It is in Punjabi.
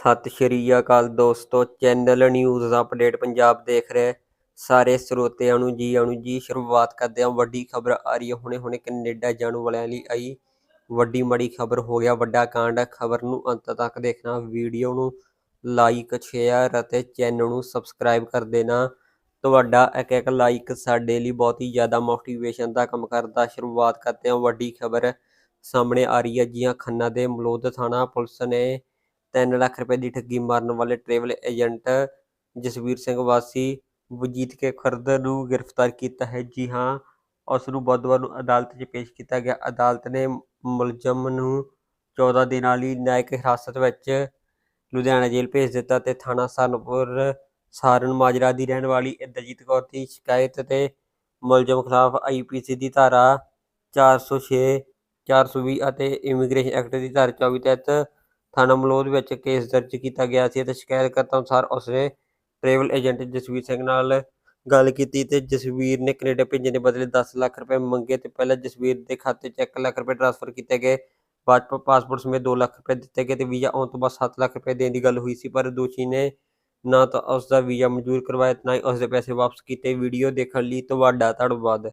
ਸਤਿ ਸ਼੍ਰੀ ਅਕਾਲ ਦੋਸਤੋ, ਚੈਨਲ ਨਿਊਜ਼ ਅਪਡੇਟ ਪੰਜਾਬ ਦੇਖ ਰਹੇ ਸਾਰੇ ਸਰੋਤਿਆਂ ਨੂੰ ਜੀ ਆਣੂ ਜੀ, ਸ਼ੁਰੂਆਤ ਕਰਦੇ ਹਾਂ। ਵੱਡੀ ਖਬਰ ਆ ਰਹੀ ਹੈ ਹੁਣੇ ਹੁਣੇ ਕੈਨੇਡਾ ਜਾਣ ਵਾਲਿਆਂ ਲਈ ਆਈ ਵੱਡੀ ਮੜੀ ਖਬਰ ਹੋ ਗਿਆ, ਵੱਡਾ ਕਾਂਡ ਖਬਰ ਨੂੰ ਅੰਤ ਤੱਕ ਦੇਖਣਾ, ਵੀਡੀਓ ਨੂੰ ਲਾਈਕ, ਸ਼ੇਅਰ ਅਤੇ ਚੈਨਲ ਨੂੰ ਸਬਸਕ੍ਰਾਈਬ ਕਰ ਦੇਣਾ। ਤੁਹਾਡਾ ਇੱਕ ਇੱਕ ਲਾਈਕ ਸਾਡੇ ਲਈ ਬਹੁਤ ਹੀ ਜ਼ਿਆਦਾ ਮੋਟੀਵੇਸ਼ਨ ਦਾ ਕੰਮ ਕਰਦਾ। ਸ਼ੁਰੂਆਤ ਕਰਦੇ ਹਾਂ, ਵੱਡੀ ਖਬਰ ਸਾਹਮਣੇ ਆ ਰਹੀ ਹੈ। ਜੀਆਂ ਖੰਨਾ ਦੇ ਮਲੋਦ ਥਾਣਾ ਪੁਲਿਸ ਨੇ 3 ਲੱਖ ਰੁਪਏ ਦੀ ਠੱਗੀ ਮਾਰਨ ਵਾਲੇ ਟ੍ਰੈਵਲ ਏਜੰਟ ਜਸਵੀਰ ਸਿੰਘ ਵਾਸੀ ਵਜੀਤ ਕੇ ਖੁਰਦ ਨੂੰ ਗ੍ਰਿਫਤਾਰ ਕੀਤਾ ਹੈ। ਜੀ ਹਾਂ, ਉਸ ਨੂੰ ਬੁੱਧਵਾਰ ਨੂੰ ਅਦਾਲਤ 'ਚ ਪੇਸ਼ ਕੀਤਾ ਗਿਆ। ਅਦਾਲਤ ਨੇ ਮੁਲਜ਼ਮ ਨੂੰ 14 ਦਿਨਾਂ ਲਈ ਨਿਆਇਕ ਹਿਰਾਸਤ ਵਿੱਚ ਲੁਧਿਆਣਾ ਜੇਲ੍ਹ ਭੇਜ ਦਿੱਤਾ ਤੇ ਥਾਣਾ ਸਹਾਰਨਪੁਰ ਸਾਰਨ ਮਾਜਰਾ ਦੀ ਰਹਿਣ ਵਾਲੀ ਇੰਦਰਜੀਤ ਕੌਰ ਦੀ ਸ਼ਿਕਾਇਤ ਤੇ ਮੁਲਜ਼ਮ ਖਿਲਾਫ ਆਈਪੀਸੀ ਦੀ ਧਾਰਾ 406 420 ਅਤੇ ਇਮੀਗ੍ਰੇਸ਼ਨ ਐਕਟ ਦੀ ਧਾਰਾ 24 ਤਹਿਤ ਥਾਣਾ ਮਲੋਦ ਵਿੱਚ ਕੇਸ ਦਰਜ ਕੀਤਾ ਗਿਆ ਸੀ ਅਤੇ ਸ਼ਿਕਾਇਤਕਰਤਾ ਅਨੁਸਾਰ ਉਸਨੇ ਟਰੈਵਲ ਏਜੰਟ ਜਸਵੀਰ ਸਿੰਘ ਨਾਲ ਗੱਲ ਕੀਤੀ ਤੇ ਜਸਵੀਰ ਨੇ ਕੈਨੇਡਾ ਭੇਜਣ ਦੇ ਬਦਲੇ 10 ਲੱਖ ਰੁਪਏ ਮੰਗੇ ਤੇ ਪਹਿਲਾਂ ਜਸਵੀਰ ਦੇ ਖਾਤੇ 'ਚ 1 ਲੱਖ ਰੁਪਏ ਟ੍ਰਾਂਸਫਰ ਕੀਤੇ ਗਏ। ਬਾਅਦ 'ਚ ਪਾਸਪੋਰਟ ਸਮੇਤ 2 ਲੱਖ ਰੁਪਏ ਦਿੱਤੇ ਗਏ ਤੇ ਵੀਜ਼ਾ ਆਉਣ ਤੋਂ ਬਾਅਦ 7 ਲੱਖ ਰੁਪਏ ਦੇਣ ਦੀ ਗੱਲ ਹੋਈ ਸੀ, ਪਰ ਦੋਸ਼ੀ ਨੇ ਨਾ ਤਾਂ ਉਸ ਦਾ ਵੀਜ਼ਾ ਮਨਜ਼ੂਰ ਕਰਵਾਇਆ ਤੇ ਨਾ ਹੀ ਉਸ ਦੇ ਪੈਸੇ ਵਾਪਸ ਕੀਤੇ। ਵੀਡੀਓ ਦੇਖਣ ਲਈ ਤੁਹਾਡਾ ਧੰਨਵਾਦ।